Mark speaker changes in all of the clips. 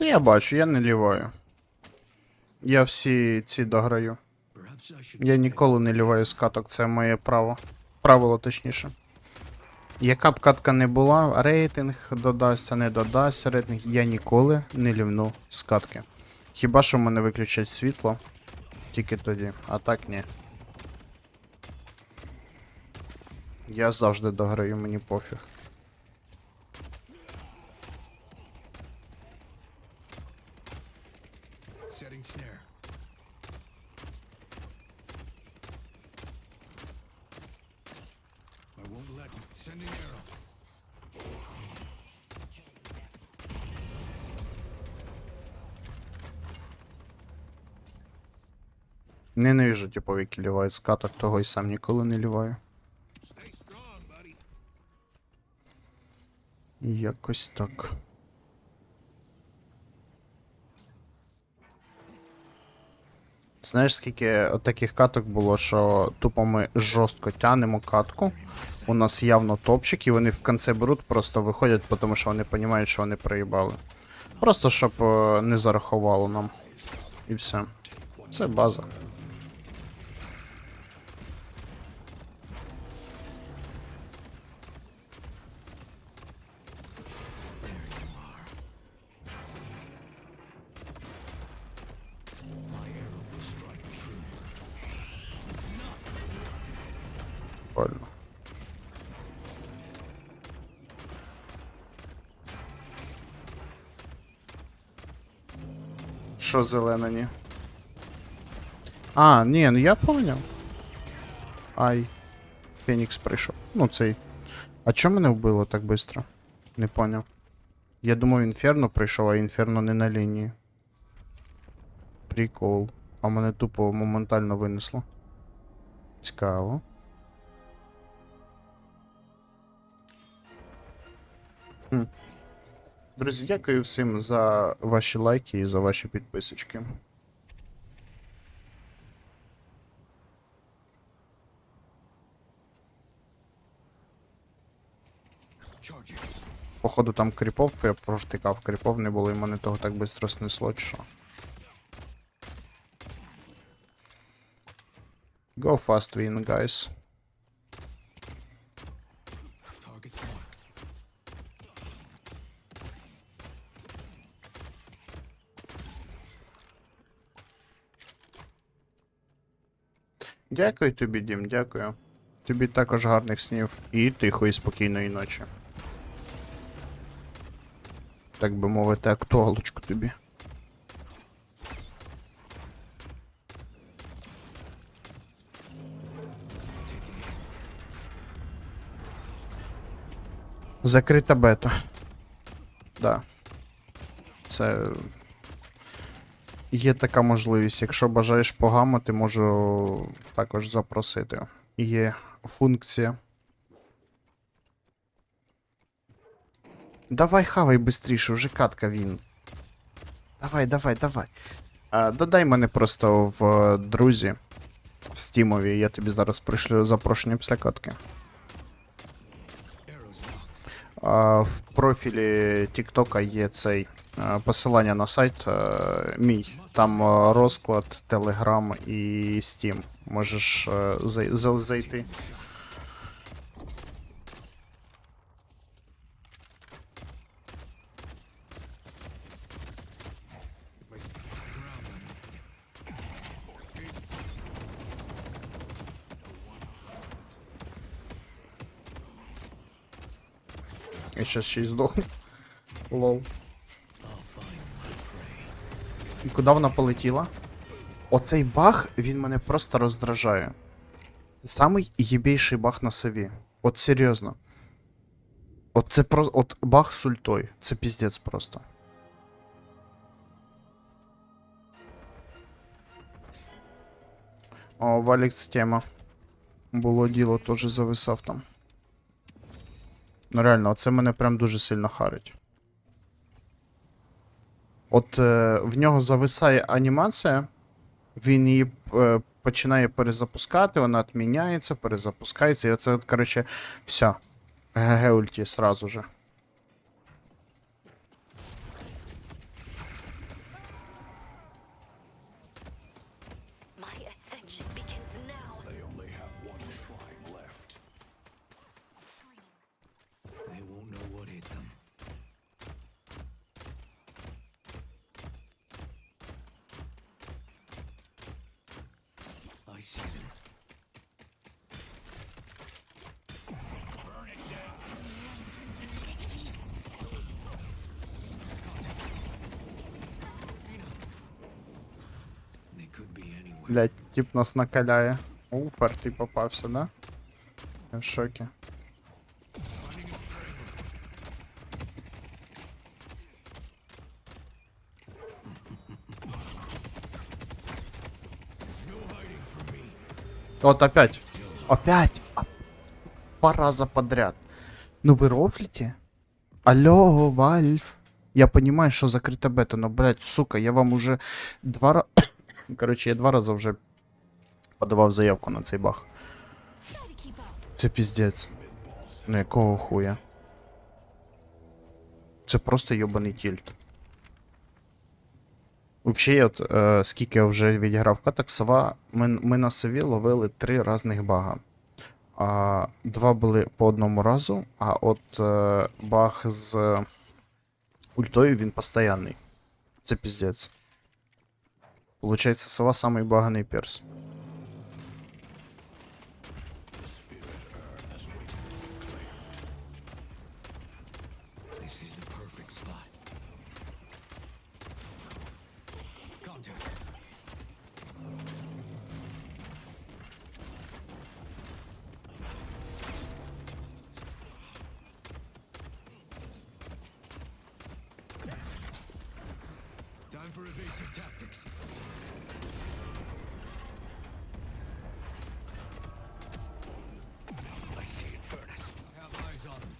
Speaker 1: Та я бачу, я не ліваю. Я всі ці дограю. Я ніколи не ліваю з каток, це моє право. Правило точніше. Яка б катка не була, рейтинг додасться, не додасться рейтинг, я ніколи не лівну з катки. Хіба що в мене виключать світло? Тільки тоді, а так ні. Я завжди дограю, мені пофіг.
Speaker 2: Sending arrow.
Speaker 1: Ненавижу типові які лівають з того і сам ніколи не ліваю. Якось так. Знаєш, скільки от таких каток було, що тупо ми жорстко тянемо катку. У нас явно топчик, і вони в кінці беруть, просто виходять, тому що вони розуміють, що вони проїбали. Просто щоб е, не зарахувало нам. І все. Це база. Що зелено, ні? А, ні, ну я поняв. Ай. Фенікс прийшов. Ну цей. А чому мене вбило так швидко? Не поняв. Я думав, інферно прийшов, а інферно не на лінії. Прикол. А мене тупо моментально винесло. Цікаво. Хм. Друзі, дякую всім за ваші лайки і за ваші підписочки. Походу там кріпов, я провтикав кріпов не було, і мене того так швидко снесло, що. Go fast win, guys. Дякую тобі, Дім, дякую. Тобі також гарних снів і тихої спокійної ночі. Так би мовити, актуалочку тобі. Закрита бета. Да. Це. Є така можливість. Якщо бажаєш погамати, можу також запросити. Є функція. Давай хавай бистріше, вже катка він. Давай, давай, давай. А, додай мене просто в е, друзі в стімові, я тобі зараз пришлю запрошення після катки. В профілі Тіктока є цей посилання на сайт мій. Там розклад, Telegram і Steam. Можеш зай- за- зайти. Щас ще й здохну. Лол. І куди вона полетіла? Оцей баг, він мене просто роздражає. Самий єбейший баг на сові. От серйозно. От це просто. От баг з ультой. Це піздець просто. О, Валік це тема. Було діло, теж зависав там. Ну реально, оце мене прям дуже сильно харить. От е, в нього зависає анімація, він її е, починає перезапускати, вона відміняється, перезапускається, і оце, коротше, все. ГГ ульті сразу же.
Speaker 2: I see them. They could be anywhere.
Speaker 1: Блять, тип нас накаляє. О, упертий попався, да? Я в шокі. Вот опять. Опять. Два раза подряд. Ну вы рофлите? Алло, Вальф. Я понимаю, что закрыта бета, но, блядь, сука, я вам уже два раза... Короче, я два рази вже подавав заявку на цей баг. Це піздець. Ну якого хуя? Це просто йобаний тільт. Взагалі, от е, скільки я вже відіграв каток сова, ми, ми на сові ловили три різних бага. А, два були по одному разу, а от е, баг з е, ультою він постоянний. Це піздець. Получається, сова самий баганий перс.
Speaker 2: Time for evasive tactics. I see. Have eyes on him.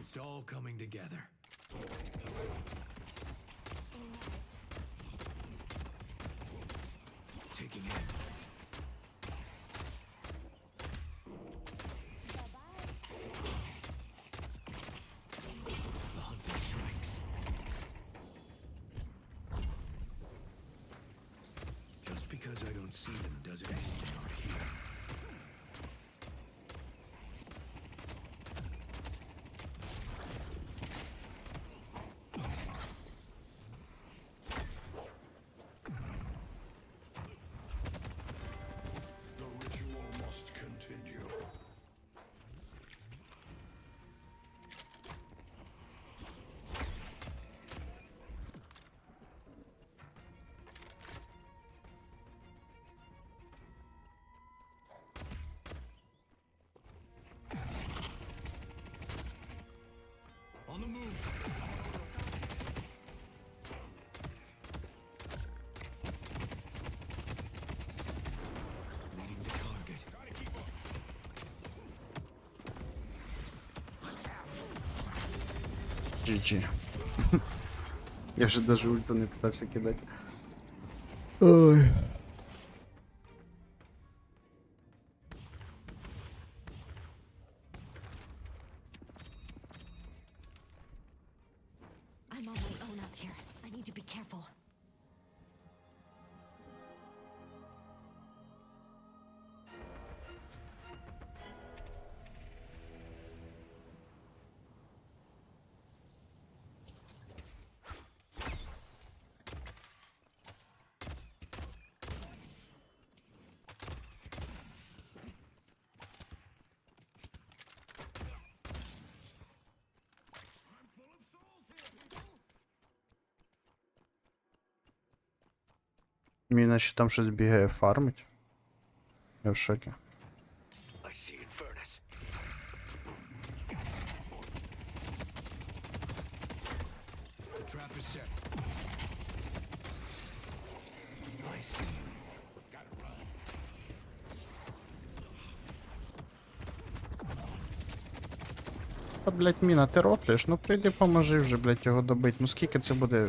Speaker 2: It's all coming together. Because I don't see them doesn't mean they're not
Speaker 1: GG. Я вже даже ульту не питався кидати. Ой. Мені наче там щось бігає фармить. Я в шокі. Та, міна, ти рофлиш? Ну прийди поможи вже, блять, його добити. Ну скільки це буде?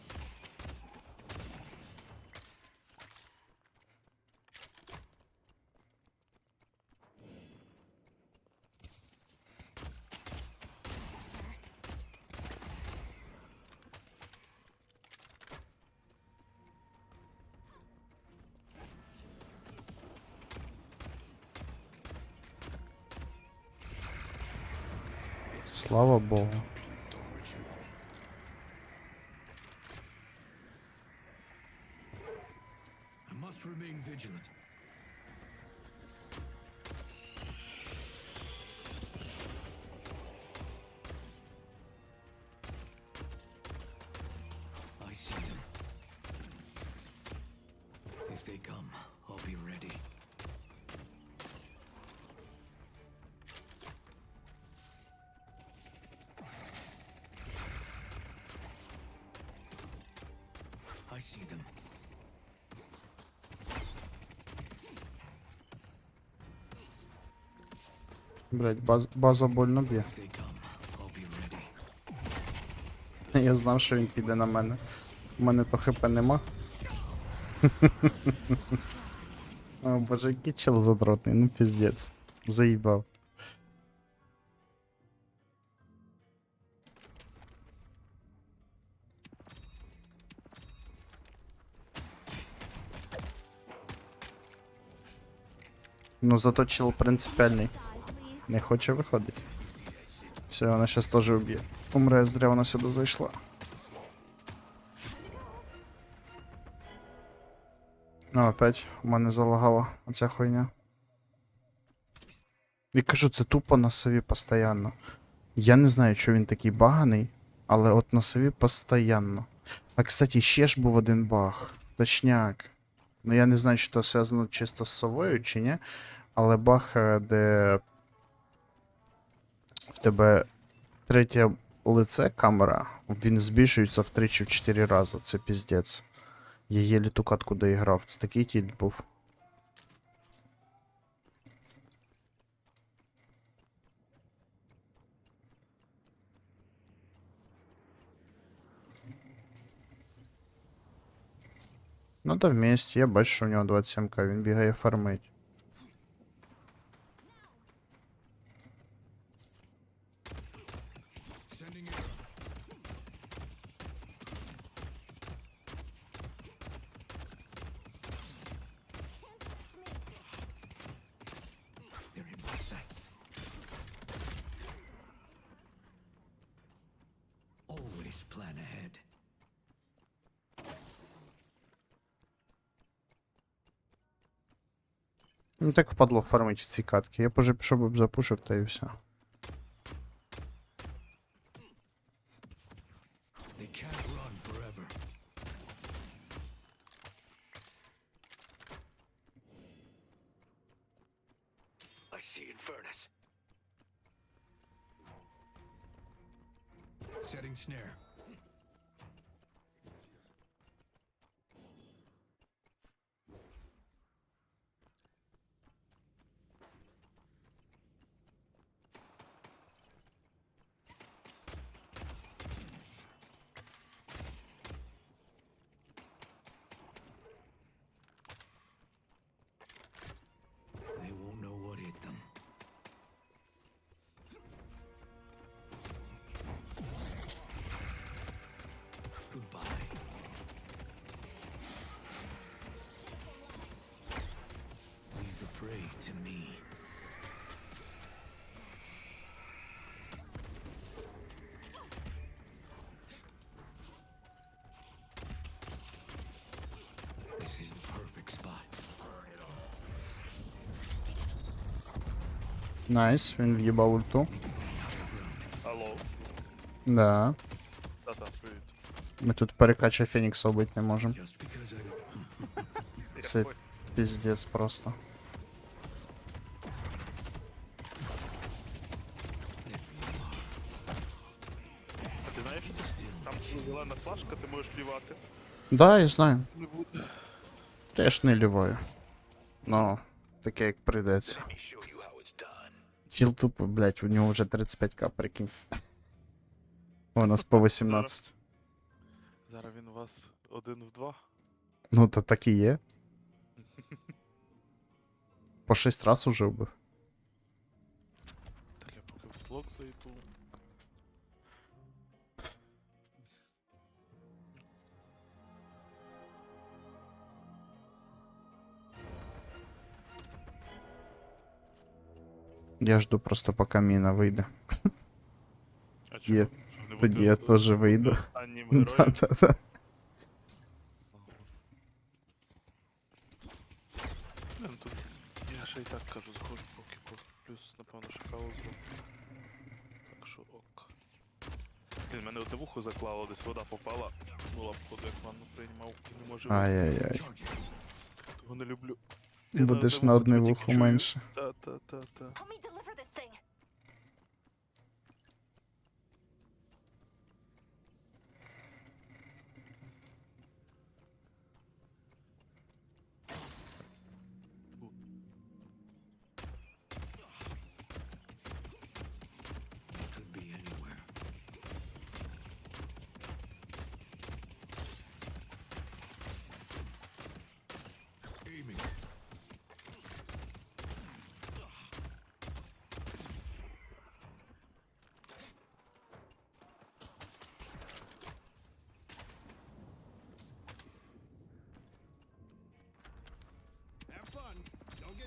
Speaker 1: Слава Богу.
Speaker 2: I see them.
Speaker 1: Блять, баз, база больно б'є. Я знав, що він піде на мене. У мене то хп нема. О боже, який чел задротний, ну піздець. Заїбав. Ну зато чел принципіальний. Не хоче виходити. Все, вона щас теж уб'є. Умре, зря вона сюди зайшла. Ну, опять у мене залагала оця хуйня. І кажу, це тупо на сові постійно. Я не знаю, що він такий баганий, але от на сові постійно. А кстати, ще ж був один баг. Точняк. Ну я не знаю, чи це зв'язано чисто з совою чи ні. Але баг, е, де в тебе третє лице камера, він збільшується втричі в 4 рази. Це піздець. Я єлі ту катку доіграв. Це такий тіль був. Ну та вместе, я бачу, що у нього 27к, він бігає фармить. Ну так впадло фармить в ці катки. Я б пішов б запушив та і все.
Speaker 2: to me. This is the perfect spot.
Speaker 1: Найс, він в'їбав ульту.
Speaker 3: Алло,
Speaker 1: Да.
Speaker 3: та-та, привіт.
Speaker 1: Ми тут перекача Фенікса вбити не можемо.
Speaker 2: Just because I don't.
Speaker 3: Я
Speaker 1: Це
Speaker 3: понял.
Speaker 1: піздець просто. Да, я знаю.
Speaker 3: Не буде.
Speaker 1: Теж не лівою. Ну, таке як прийдеться. Тіл тупо, блять, у нього вже 35к, прикинь. У нас по 18.
Speaker 3: Зараз він у вас один в два.
Speaker 1: Ну, то так і є. По 6 раз уже вбив.
Speaker 3: Я
Speaker 1: жду просто поки міна вийде.
Speaker 3: А
Speaker 1: Є.
Speaker 3: чого? Що, не
Speaker 1: Тоді
Speaker 3: бути
Speaker 1: я
Speaker 3: о-
Speaker 1: теж вийду.
Speaker 3: Останнім героєм?
Speaker 1: Да-да-да.
Speaker 3: Не, ну тут я ще і так кажу, заходжу поки по плюс, напевно, що каву зроблю. Так що ок. Блін, мене одне вухо заклало, десь вода попала. Була походу, як ванну приймав і не може
Speaker 1: Ай-яй-яй.
Speaker 3: Того не люблю. Я
Speaker 1: Будеш на одне
Speaker 3: тільки
Speaker 1: вухо
Speaker 3: чую.
Speaker 1: менше.
Speaker 3: Та, та, та, та.
Speaker 4: Help me deliver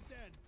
Speaker 5: it
Speaker 3: then!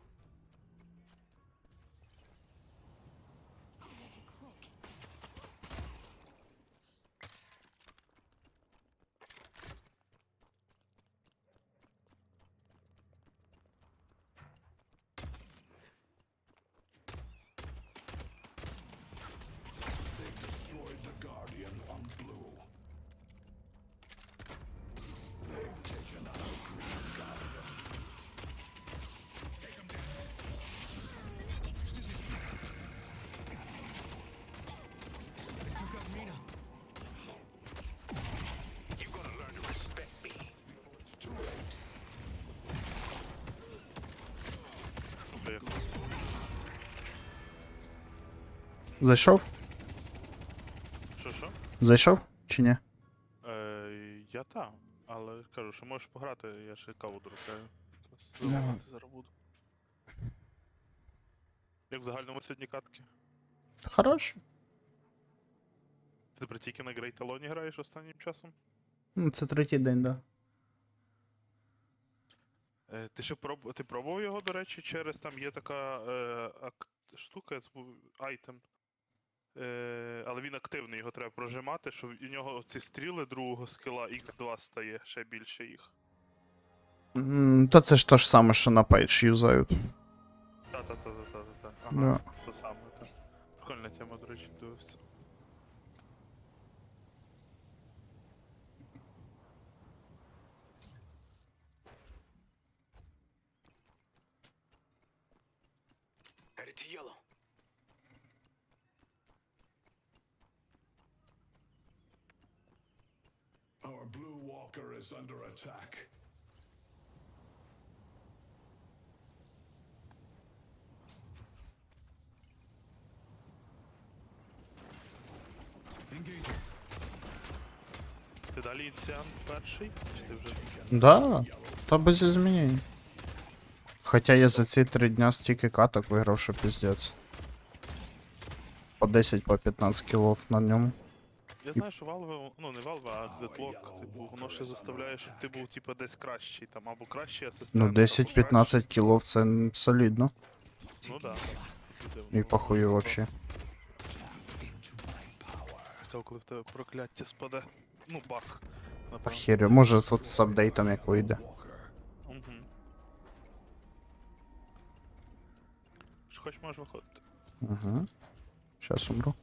Speaker 1: Зайшов?
Speaker 3: Що, що?
Speaker 1: Зайшов? Чи ні?
Speaker 3: Е, я там, але кажу, що можеш пограти, я ще каву доробляю.
Speaker 1: Давай.
Speaker 3: Заливати зараз буду. Як в загальному сьогодні катки?
Speaker 1: Хорош.
Speaker 3: Ти тепер тільки на грейталоні граєш останнім часом?
Speaker 1: Ну, Це третій день, да.
Speaker 3: Е, ти ще проб... ти пробував його, до речі, через там є така е, ак... штука, я забув, айтем. Е, але він активний, його треба прожимати, що у нього ці стріли другого скила X2 стає, ще більше їх.
Speaker 1: М, Та це ж те ж саме, що на пейдж юзають.
Speaker 3: Та-та-та-та-та-та. Ага,
Speaker 1: Да.
Speaker 3: то саме, так. Прикольна тема, до речі, дивився.
Speaker 5: blue walker is under attack.
Speaker 2: Engaging.
Speaker 3: Ти далі ініціант перший? Чи ти вже?
Speaker 1: Да, та без змінень. Хоча я за ці три дня стільки каток виграв, що піздець. По 10 по 15 кілов на ньому.
Speaker 3: Я знаю, що Valve, ну не Valve, а Deadlock, типу, воно ще заставляє, щоб ти був типу десь кращий, там, або кращий асистент.
Speaker 1: Ну 10-15 кілов це солідно.
Speaker 3: Ну да.
Speaker 1: І похую вообще.
Speaker 3: Сказав, коли в тебе прокляття спаде. Ну, бак.
Speaker 1: По
Speaker 3: Напевно.
Speaker 1: херю, може тут з апдейтом як вийде.
Speaker 3: Угу. Що хоч можеш виходити.
Speaker 1: Угу. Щас умру.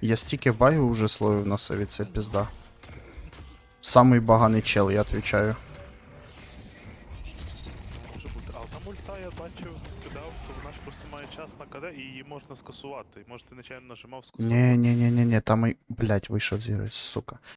Speaker 1: Я стільки багів уже словив на сові, це пізда. Самий баганий чел, я отвечаю.
Speaker 3: Може бути. А там ульта я бачив, кидав, то вона ж просто має час на КД і її можна скасувати. Може ти нечайно нажимав скасувати.
Speaker 1: Ні, ні, ні, ні, ні, там і. Блять, вийшов зірець, сука.